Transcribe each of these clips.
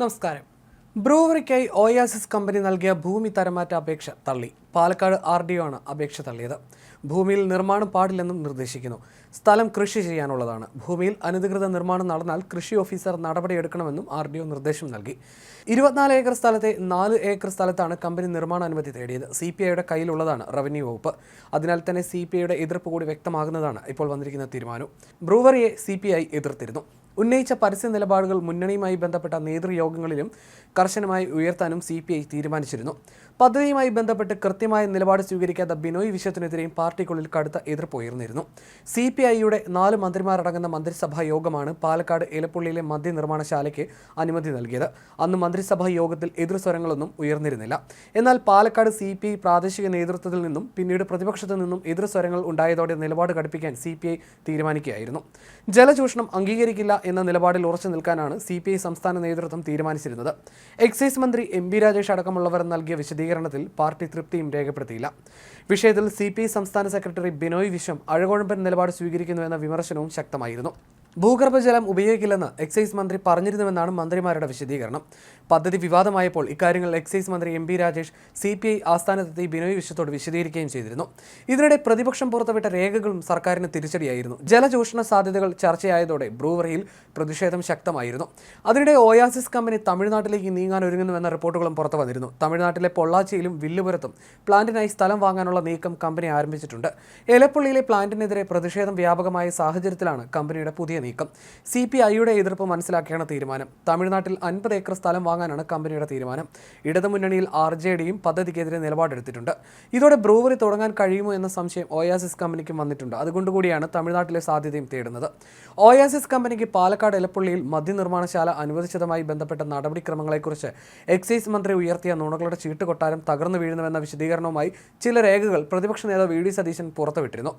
നമസ്കാരം. ബ്രൂവറിക്കായി Oasis company നൽകിയ ഭൂമി തരമാറ്റ അപേക്ഷ തള്ളി. പാലക്കാട് ആർ ഡി ആണ് അപേക്ഷ തള്ളിയത്. ഭൂമിയിൽ നിർമ്മാണം പാടില്ലെന്നും നിർദ്ദേശിക്കുന്നു. സ്ഥലം കൃഷി ചെയ്യാനുള്ളതാണ്. ഭൂമിയിൽ അനധികൃത നിർമ്മാണം നടന്നാൽ കൃഷി ഓഫീസർ നടപടിയെടുക്കണമെന്നും ആർ ഡി ഒ നിർദ്ദേശം നൽകി. ഇരുപത്തിനാല് ഏക്കർ സ്ഥലത്തെ നാല് ഏക്കർ സ്ഥലത്താണ് കമ്പനി നിർമ്മാണ അനുമതി തേടിയത്. സി പി ഐയുടെ കയ്യിലുള്ളതാണ് റവന്യൂ വകുപ്പ്. അതിനാൽ തന്നെ സി പി ഐയുടെ എതിർപ്പ് കൂടി വ്യക്തമാകുന്നതാണ് ഇപ്പോൾ വന്നിരിക്കുന്ന തീരുമാനം. ബ്രൂവറിയെ സി പി ഐ എതിർത്തിരുന്നു. ഉന്നയിച്ച പരസ്യ നിലപാടുകൾ മുന്നണിയുമായി ബന്ധപ്പെട്ട നേതൃയോഗങ്ങളിലും കർശനമായി ഉയർത്താനും സി പി ഐ തീരുമാനിച്ചിരുന്നു. പദ്ധതിയുമായി ബന്ധപ്പെട്ട് കൃത്യമായ നിലപാട് സ്വീകരിക്കാത്ത ബിനോയ് വിശ്വത്തിനെതിരെയും പാർട്ടിക്കുള്ളിൽ കടുത്ത എതിർപ്പ് ഉയർന്നിരുന്നു. സി പി ഐയുടെ നാല് മന്ത്രിമാരടങ്ങുന്ന മന്ത്രിസഭാ യോഗമാണ് പാലക്കാട് എലപ്പുള്ളിയിലെ മദ്യനിർമ്മാണശാലയ്ക്ക് അനുമതി നൽകിയത്. അന്ന് മന്ത്രിസഭാ യോഗത്തിൽ എതിർസ്വരങ്ങളൊന്നും ഉയർന്നിരുന്നില്ല. എന്നാൽ പാലക്കാട് സി പി ഐ പ്രാദേശിക നേതൃത്വത്തിൽ നിന്നും പിന്നീട് പ്രതിപക്ഷത്തു നിന്നും എതിർസ്വരങ്ങൾ ഉണ്ടായതോടെ നിലപാട് ഘടിപ്പിക്കാൻ സി പി ഐ തീരുമാനിക്കുകയായിരുന്നു. ജലചൂഷണം അംഗീകരിക്കില്ല എന്ന നിലപാടിൽ ഉറച്ചു നിൽക്കാനാണ് സി പി ഐ സംസ്ഥാന നേതൃത്വം തീരുമാനിച്ചിരുന്നത്. എക്സൈസ് മന്ത്രി എം ബി രാജേഷ് അടക്കമുള്ളവർ നൽകിയ വിശദീകരണത്തിൽ പാർട്ടി തൃപ്തിയും രേഖപ്പെടുത്തിയില്ല. വിഷയത്തിൽ സി സംസ്ഥാന സെക്രട്ടറി ബിനോയ് വിശ്വം അഴകുഴമ്പൻ നിലപാട് സ്വീകരിക്കുന്നുവെന്ന വിമർശനവും ശക്തമായിരുന്നു. ഭൂഗർഭജലം ഉപയോഗിക്കില്ലെന്ന് എക്സൈസ് മന്ത്രി പറഞ്ഞിരുന്നുവെന്നാണ് മന്ത്രിമാരുടെ വിശദീകരണം. പദ്ധതി വിവാദമായപ്പോൾ ഇക്കാര്യങ്ങൾ എക്സൈസ് മന്ത്രി M B Rajesh C P I ആസ്ഥാനത്തെത്തി Binoy വിശ്വത്തോട് വിശദീകരിക്കുകയും ചെയ്തിരുന്നു. ഇതിനിടെ പ്രതിപക്ഷം പുറത്തുവിട്ട രേഖകളും സർക്കാരിന് തിരിച്ചടിയായിരുന്നു. ജലചൂഷണ സാധ്യതകൾ ചർച്ചയായതോടെ ബ്രൂവറിയിൽ പ്രതിഷേധം ശക്തമായിരുന്നു. അതിനിടെ ഓയാസിസ് കമ്പനി തമിഴ്നാട്ടിലേക്ക് നീങ്ങാൻ ഒരുങ്ങുന്നുവെന്ന റിപ്പോർട്ടുകളും പുറത്തു വന്നിരുന്നു. തമിഴ്നാട്ടിലെ പൊള്ളാച്ചിയിലും വില്ലുപുരത്തും പ്ലാന്റിനായി സ്ഥലം വാങ്ങാനുള്ള നീക്കം കമ്പനി ആരംഭിച്ചിട്ടുണ്ട്. എലപ്പള്ളിയിലെ പ്ലാന്റിനെതിരെ പ്രതിഷേധം വ്യാപകമായ സാഹചര്യത്തിലാണ് കമ്പനിയുടെ പുതിയ നീക്കം. സി പി ഐയുടെ എതിർപ്പ് മനസ്സിലാക്കിയാണ് തീരുമാനം. തമിഴ്നാട്ടിൽ അൻപത് ഏക്കർ സ്ഥലം വാങ്ങാനാണ് കമ്പനിയുടെ തീരുമാനം. ഇടതുമുന്നണിയിൽ ആർ ജെ ഡിയും പദ്ധതിക്കെതിരെ നിലപാടെടുത്തിട്ടുണ്ട്. ഇതോടെ ബ്രൂവറി തുടങ്ങാൻ കഴിയുമോ എന്ന സംശയം ഓയാസിസ് കമ്പനിക്കും വന്നിട്ടുണ്ട്. അതുകൊണ്ടുകൂടിയാണ് തമിഴ്നാട്ടിലെ സാധ്യതയും തേടുന്നത്. ഓയാസിസ് കമ്പനിക്ക് പാലക്കാട് എലപ്പള്ളിയിൽ മദ്യനിർമ്മാണശാല അനുവദിച്ചതുമായി ബന്ധപ്പെട്ട നടപടിക്രമങ്ങളെക്കുറിച്ച് എക്സൈസ് മന്ത്രി ഉയർത്തിയ നുണകളുടെ ചീട്ടുകൊട്ടാരം തകർന്നു വീഴുന്നുവെന്ന വിശദീകരണവുമായി ചില രേഖകൾ പ്രതിപക്ഷ നേതാവ് വി ഡി സതീശൻ പുറത്തുവിട്ടിരുന്നു.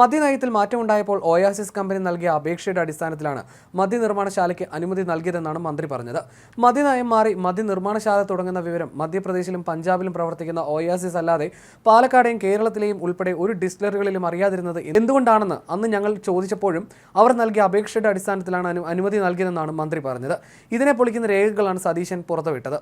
മദ്യനയത്തിൽ മാറ്റമുണ്ടായപ്പോൾ ഓയാസിസ് കമ്പനി നൽകിയ അപേക്ഷയുടെ അടിസ്ഥാനത്തിലാണ് മദ്യനിർമ്മാണശാലയ്ക്ക് അനുമതി നൽകിയതെന്നാണ് മന്ത്രി പറഞ്ഞത്. മദ്യനയം മാറി മദ്യനിർമ്മാണശാല തുടങ്ങുന്ന വിവരം മധ്യപ്രദേശിലും പഞ്ചാബിലും പ്രവർത്തിക്കുന്ന ഒ അല്ലാതെ പാലക്കാടെയും കേരളത്തിലെയും ഉൾപ്പെടെ ഒരു ഡിസ്റ്റിലറികളിലും അറിയാതിരുന്നത് എന്തുകൊണ്ടാണെന്ന് അന്ന് ഞങ്ങൾ ചോദിച്ചപ്പോഴും അവർ നൽകിയ അപേക്ഷയുടെ അടിസ്ഥാനത്തിലാണ് അനുമതി നൽകിയതെന്നാണ് മന്ത്രി പറഞ്ഞത്. ഇതിനെ പൊളിക്കുന്ന രേഖകളാണ് സതീശൻ പുറത്തുവിട്ടത്.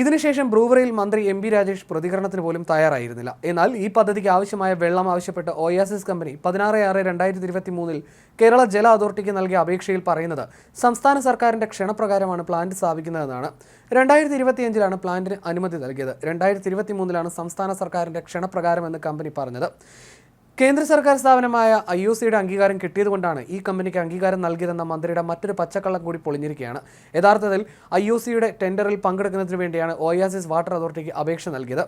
ഇതിനുശേഷം ബ്രൂവറിയിൽ മന്ത്രി എം പി രാജേഷ് പ്രതികരണത്തിന് പോലും തയ്യാറായിരുന്നില്ല. എന്നാൽ ഈ പദ്ധതിക്ക് ആവശ്യമായ വെള്ളം ആവശ്യപ്പെട്ട് ഒയാസിസ് കമ്പനി പതിനാറ് ആറ് രണ്ടായിരത്തി ഇരുപത്തി മൂന്നിൽ കേരള ജല അതോറിറ്റിക്ക് നൽകിയ അപേക്ഷയിൽ പറയുന്നത് സംസ്ഥാന സർക്കാരിന്റെ ക്ഷണപ്രകാരമാണ് പ്ലാന്റ് സ്ഥാപിക്കുന്നതെന്നാണ്. രണ്ടായിരത്തി ഇരുപത്തിയഞ്ചിലാണ് പ്ലാന്റിന് അനുമതി നൽകിയത്. രണ്ടായിരത്തി ഇരുപത്തി മൂന്നിലാണ് സംസ്ഥാന സർക്കാരിന്റെ ക്ഷണപ്രകാരമെന്ന് കമ്പനി പറഞ്ഞത്. കേന്ദ്ര സർക്കാർ സ്ഥാപനമായ ഐ ഒ സിയുടെ അംഗീകാരം കിട്ടിയതുകൊണ്ടാണ് ഈ കമ്പനിക്ക് അംഗീകാരം നൽകിയതെന്ന മന്ത്രിയുടെ മറ്റൊരു പച്ചക്കള്ളം കൂടി പൊളിഞ്ഞിരിക്കുകയാണ്. യഥാർത്ഥത്തിൽ ഐ ഒ സിയുടെ ടെൻഡറിൽ പങ്കെടുക്കുന്നതിന് വേണ്ടിയാണ് ഒയാസിസ് വാട്ടർ അതോറിറ്റിക്ക് അപേക്ഷ നൽകിയത്.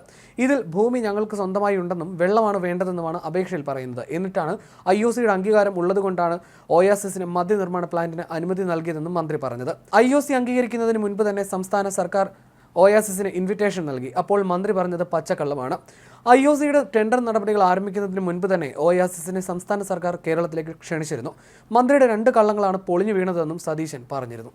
ഇതിൽ ഭൂമി ഞങ്ങൾക്ക് സ്വന്തമായി ഉണ്ടെന്നും വെള്ളമാണ് വേണ്ടതെന്നുമാണ് അപേക്ഷയിൽ പറയുന്നത്. എന്നിട്ടാണ് ഐ ഒ സിയുടെ അംഗീകാരം ഉള്ളതുകൊണ്ടാണ് ഒയാസിസിന് മദ്യനിർമ്മാണ പ്ലാന്റിന് അനുമതി നൽകിയതെന്നും മന്ത്രി പറഞ്ഞത്. ഐ ഒ സി അംഗീകരിക്കുന്നതിന് മുൻപ് തന്നെ സംസ്ഥാന സർക്കാർ ഒയാസിസിന് ഇൻവിറ്റേഷൻ നൽകി. അപ്പോൾ മന്ത്രി പറഞ്ഞത് പച്ചക്കള്ളമാണ്. ഐ ഒ സിയുടെ ടെൻഡർ നടപടികൾ ആരംഭിക്കുന്നതിന് മുൻപ് തന്നെ ഒയാസിസിനെ സംസ്ഥാന സർക്കാർ കേരളത്തിലേക്ക് ക്ഷണിച്ചിരുന്നു. മന്ത്രിയുടെ രണ്ട് കള്ളങ്ങളാണ് പൊളിഞ്ഞു വീണതെന്നും സതീശൻ പറഞ്ഞിരുന്നു.